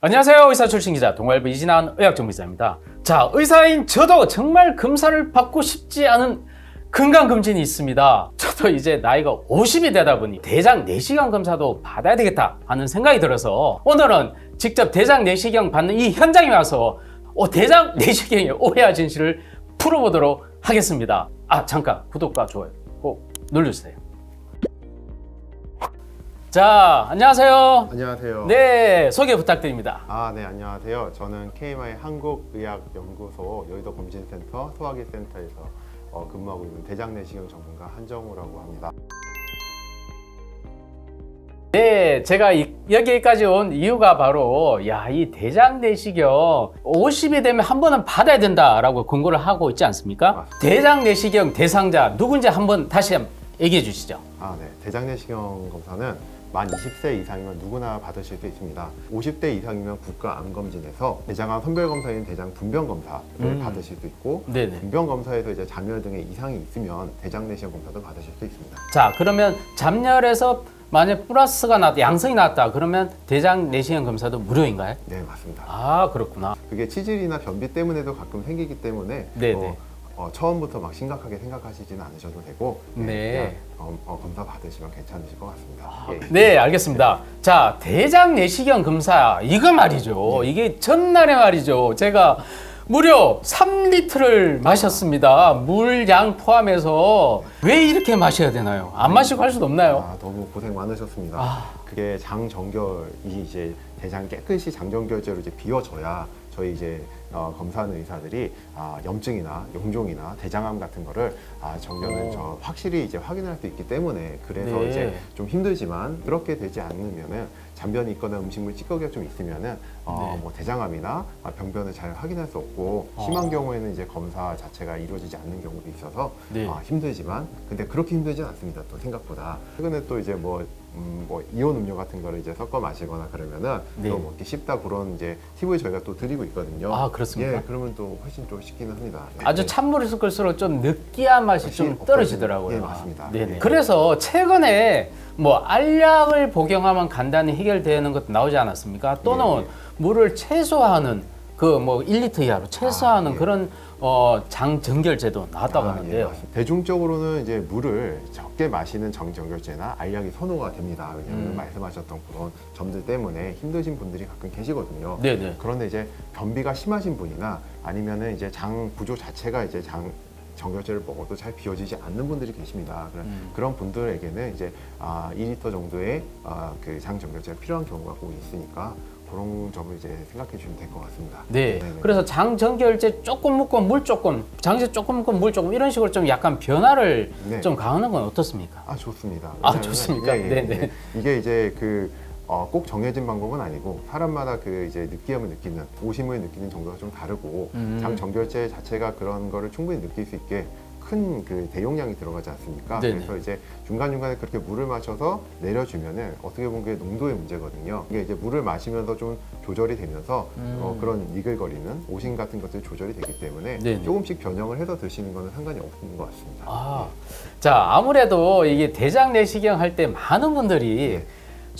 안녕하세요. 의사 출신 기자 동아일보 이진한 의학정비사입니다. 자, 의사인 저도 정말 검사를 받고 싶지 않은 건강검진이 있습니다. 저도 이제 나이가 50이 되다 보니 대장 내시경 검사도 받아야 되겠다 하는 생각이 들어서 오늘은 직접 대장 내시경 받는 이 현장에 와서 어, 대장 내시경의 오해와 진실을 풀어보도록 하겠습니다. 아, 잠깐 구독과 좋아요 꼭 눌러주세요. 자, 안녕하세요. 안녕하세요. 네, 소개 부탁드립니다. 아, 네, 안녕하세요. 저는 KMI 한국의학연구소 여의도 검진센터 소화기 센터에서 어, 근무하고 있는 대장 내시경 전문가 한정우라고 합니다. 네, 제가 이- 여기까지 온 이유가 바로 야, 이 대장 내시경 50이 되면 한 번은 받아야 된다라고 권고를 하고 있지 않습니까? 대장 내시경 대상자 누군지 한번 다시 한번 얘기해 주시죠. 아, 네. 대장내시경 검사는 만 20세 이상이면 누구나 받으실 수 있습니다. 50대 이상이면 국가암검진에서 대장암 선별검사인 대장 분변검사를 음. 받으실 수 있고 네네. 분변검사에서 이제 잠열 등의 이상이 있으면 대장내시경 검사도 받으실 수 있습니다. 자, 그러면 잠열에서 만약 플러스가 나왔다, 양성이 나왔다, 그러면 대장 내시경 검사도 무료인가요? 네, 맞습니다. 아, 그렇구나. 그게 치질이나 변비 때문에도 가끔 생기기 때문에 네네. 어, 어, 처음부터 막 심각하게 생각하시지는 않으셔도 되고 네. 그냥, 어, 어, 검사 받으시면 괜찮으실 것 같습니다. 예. 네, 알겠습니다. 자, 대장 내시경 검사 이거 말이죠. 이게 전날에 말이죠. 제가 무려 3리터를 마셨습니다. 물 양 포함해서 왜 이렇게 마셔야 되나요? 안 마시고 할 수도 없나요? 아, 너무 고생 많으셨습니다. 아. 그게 장정결이 이제 대장 깨끗이 장정결제로 이제 비워져야 저희 이제 어, 검사하는 의사들이 아, 염증이나 용종이나 대장암 같은 거를 아, 오. 저 확실히 이제 확인할 수 있기 때문에 그래서 네. 이제 좀 힘들지만 그렇게 되지 않으면은 잔변이 있거나 음식물 찌꺼기가 좀 있으면은 어, 네. 뭐 대장암이나 아, 병변을 잘 확인할 수 없고 어. 심한 경우에는 이제 검사 자체가 이루어지지 않는 경우도 있어서 네. 아, 힘들지만 근데 그렇게 힘들진 않습니다. 또 생각보다 최근에 또 이제 뭐, 음, 뭐 이온 음료 같은 거를 이제 섞어 마시거나 그러면은 네. 또 먹기 쉽다 그런 이제 팁을 저희가 또 드리고 있거든요. 아, 그렇습니까? 예, 그러면 또 훨씬 좀 쉽기는 합니다. 네. 아주 찬물을 섞을수록 좀 느끼한 맛이 좀 없어지는- 떨어지더라고요. 예, 맞습니다. 네네. 예. 그래서 최근에 뭐 알약을 복용하면 간단히 해결되는 것도 나오지 않았습니까? 또는 예, 예. 물을 최소화하는 그 뭐 1리터 이하로 최소화하는 아, 예. 그런 어, 장 정결제도 나왔다고 아, 하는데요. 예. 대중적으로는 이제 물을 적게 마시는 장정결제나 알약이 선호가 됩니다. 왜냐하면 음. 말씀하셨던 그런 점들 때문에 힘드신 분들이 가끔 계시거든요. 네네. 그런데 이제 변비가 심하신 분이나 아니면은 이제 장 구조 자체가 이제 장 정결제를 먹어도 잘 비워지지 않는 분들이 계십니다. 그런, 음. 그런 분들에게는 이제 아, 2리터 정도의 아, 그장 정결제가 필요한 경우가 꼭 있으니까 그런 점을 이제 생각해 주시면 될 것 같습니다. 네. 네네. 그래서 장정결제 조금 묻고 물 조금, 장제 조금 묻고 물 조금 이런 식으로 좀 약간 변화를 네. 좀 가하는 건 어떻습니까? 아 좋습니다. 아, 좋습니까? 예, 예, 네네. 예. 이게 이제 그 어, 꼭 정해진 방법은 아니고 사람마다 그 이제 느끼함을 느끼는 오심을 느끼는 정도가 좀 다르고 음. 장 정결제 자체가 그런 거를 충분히 느낄 수 있게 큰 그 대용량이 들어가지 않습니까? 네네. 그래서 이제 중간 중간에 그렇게 물을 마셔서 내려주면은 어떻게 보면 그게 농도의 문제거든요. 이게 이제 물을 마시면서 좀 조절이 되면서 음. 어, 그런 니글거리는 오심 같은 것들이 조절이 되기 때문에 네네. 조금씩 변형을 해서 드시는 거는 상관이 없는 것 같습니다. 아, 자 아무래도 이게 대장 내시경 할 때 많은 분들이 예.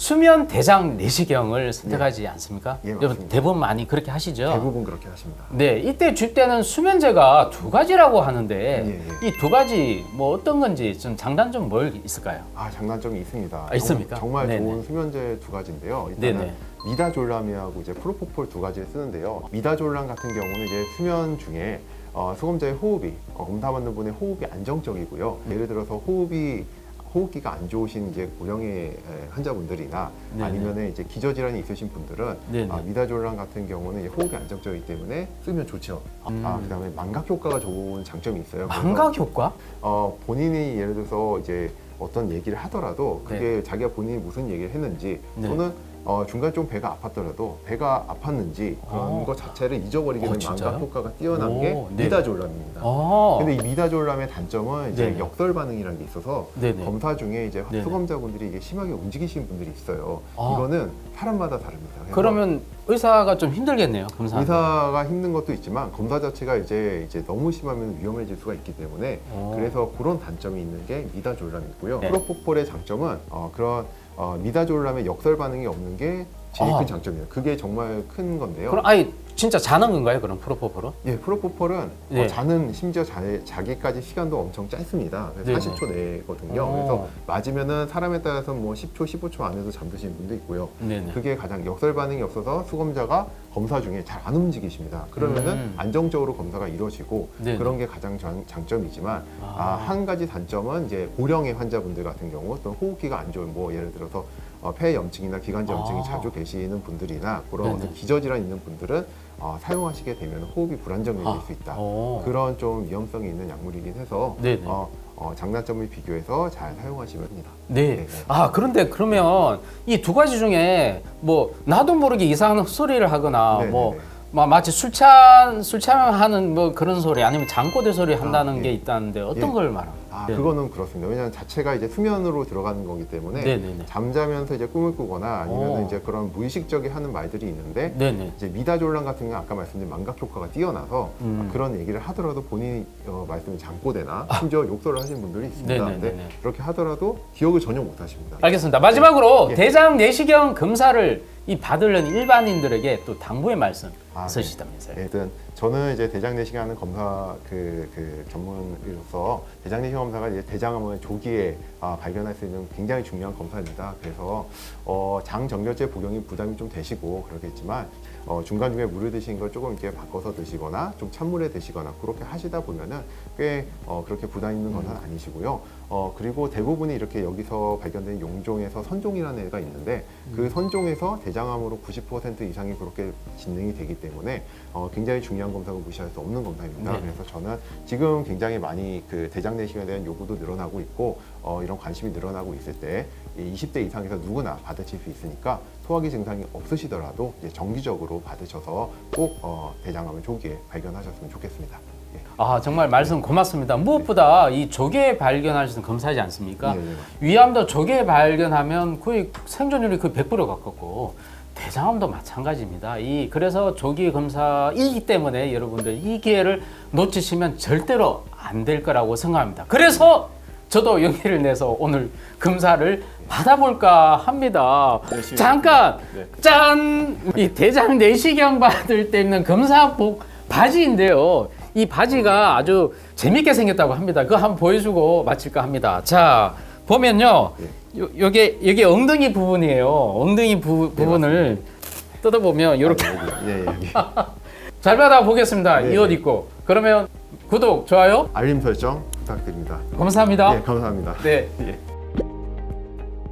수면 대장 내시경을 선택하지 않습니까? 예, 여러분 맞습니다. 대부분 많이 그렇게 하시죠. 대부분 그렇게 하십니다. 네, 이때 줄 때는 수면제가 두 가지라고 하는데 예, 예. 이두 가지 뭐 어떤 건지 좀 장단점 뭘 있을까요? 아 장단점이 있습니다. 아, 있습니까? 정말 네네. 좋은 수면제 두 가지인데요. 일단은 네네. 미다졸람이하고 이제 프로포폴 두 가지를 쓰는데요. 미다졸람 같은 경우는 이제 수면 중에 어, 수검자의 호흡이 어, 검사받는 분의 호흡이 안정적이고요. 예를 들어서 호흡이 호흡기가 안 좋으신 이제 고령의 에, 환자분들이나 네네. 아니면은 이제 기저질환이 있으신 분들은 네네. 아, 미다졸람 같은 경우는 이제 호흡이 안정적이기 때문에 쓰면 좋죠. 음. 아, 그다음에 망각 효과가 좋은 장점이 있어요. 그래서 망각 효과? 어, 본인이 예를 들어서 이제 어떤 얘기를 하더라도 그게 자기가 본인이 무슨 얘기를 했는지 네. 또는 어, 중간 좀 배가 아팠더라도 배가 아팠는지 그런 어. 것 자체를 잊어버리게 어, 되는 진짜요? 망각 효과가 뛰어난 오, 게 네. 미다졸람입니다. 어. 근데 이 미다졸람의 단점은 이제 네네. 역설 반응이라는 게 있어서 네네. 검사 중에 이제 네네. 수검자분들이 이게 심하게 움직이시는 분들이 있어요. 아. 이거는 사람마다 다릅니다. 그래서 그러면 의사가 좀 힘들겠네요. 검사. 의사가 힘든 것도 있지만 검사 자체가 이제 이제 너무 심하면 위험해질 수가 있기 때문에 오. 그래서 그런 단점이 있는 게 미다졸람이고요. 네. 프로포폴의 장점은 어, 그런 어, 미다졸람의 역설 반응이 없는 게 제일 아. 큰 장점이에요. 그게 정말 큰 건데요. 그럼 아예 진짜 자는 건가요? 그럼 프로포폴은? 예, 프로포폴은 네. 어, 자는 심지어 자, 자기까지 시간도 엄청 짧습니다. 그래서 네네. 40초 내거든요. 어. 그래서 맞으면은 사람에 따라서 뭐 10초, 15초 안에도 잠드시는 분도 있고요. 네네. 그게 가장 역설 반응이 없어서 수검자가 검사 중에 잘 안 움직이십니다. 그러면은 음. 안정적으로 검사가 이루어지고 네네. 그런 게 가장 장, 장점이지만 아. 아, 한 가지 단점은 이제 고령의 환자분들 같은 경우 또 호흡기가 안 좋은 뭐 예를 들어서 어, 폐 염증이나 기관지 염증이 아. 자주 계시는 분들이나 그런 네네. 어떤 기저질환 있는 분들은 어, 사용하시게 되면 호흡이 불안정해질 아. 수 있다. 오. 그런 좀 위험성이 있는 약물이긴 해서 네네. 어, 어, 장단점을 비교해서 잘 사용하시면 합니다. 네. 네. 아 그런데 그러면 이 두 가지 중에 뭐 나도 모르게 이상한 헛소리를 하거나 네, 뭐 네. 마- 마치 술찬 술찬하는 뭐 그런 소리 아니면 장꼬대 소리 한다는 아, 게 예. 있다는데 어떤 예. 걸 말하는? 아, 네. 그거는 그렇습니다. 왜냐하면 자체가 이제 수면으로 들어가는 거기 때문에 네네네. 잠자면서 이제 꿈을 꾸거나 아니면 오. 이제 그런 무의식적인 하는 말들이 있는데 네네. 이제 미다졸란 같은 경우 아까 말씀드린 망각 효과가 뛰어나서 음. 그런 얘기를 하더라도 본인이 어, 말씀이 장꼬대나 심지어 욕설을 하시는 분들이 있습니다. 네네네네. 근데 그렇게 하더라도 기억을 전혀 못 하십니다. 알겠습니다. 마지막으로 예. 대장 내시경 검사를 이 받으려는 일반인들에게 또 당부의 말씀 아, 네. 있으시다면서요? 일단 저는 이제 대장 내시경 하는 검사 그, 그 전문의로서 대장 내시경 검사가 이제 대장 암을 조기에 아, 발견할 수 있는 굉장히 중요한 검사입니다. 그래서 어, 장 정결제 복용이 부담이 좀 되시고 그러겠지만 어, 중간 중에 물을 드시는 걸 조금 이렇게 바꿔서 드시거나 좀 찬물에 드시거나 그렇게 하시다 보면은 꽤 어, 그렇게 부담 있는 것은 아니시고요. 어, 그리고 대부분이 이렇게 여기서 발견된 용종에서 선종이라는 애가 있는데 그 선종에서 대장암으로 90% 이상이 그렇게 진행이 되기 때문에 어, 굉장히 중요한 검사고 무시할 수 없는 검사입니다. 네. 그래서 저는 지금 굉장히 많이 그 대장 내시경에 대한 요구도 늘어나고 있고 어, 이런 관심이 늘어나고 있을 때이 20대 이상에서 누구나 받으실 수 있으니까 소화기 증상이 없으시더라도 이제 정기적으로 받으셔서 꼭 어, 대장암을 조기에 발견하셨으면 좋겠습니다. 예. 아 정말 말씀 고맙습니다. 무엇보다 이 조기에 있는 검사지 않습니까? 네, 네. 위암도 조기에 발견하면 거의 생존율이 거의 100% 가깝고 대장암도 마찬가지입니다. 이 그래서 조기 검사이기 때문에 여러분들 이 기회를 놓치시면 절대로 안 될 거라고 생각합니다. 그래서 저도 용기를 내서 오늘 검사를 받아볼까 합니다. 잠깐 네. 짠! 이 대장 내시경 받을 때 입는 검사복 바지인데요. 이 바지가 아주 재밌게 생겼다고 합니다. 그거 한번 보여주고 마칠까 합니다. 자, 보면요. 요, 요게, 요게 엉덩이 부분이에요. 엉덩이 부, 부분을 뜯어보면 이렇게 예, 여기. 잘 받아 보겠습니다. 네, 이옷 네. 입고. 그러면 구독, 좋아요, 알림 설정 부탁드립니다. 감사합니다. 예, 감사합니다. 네. 예.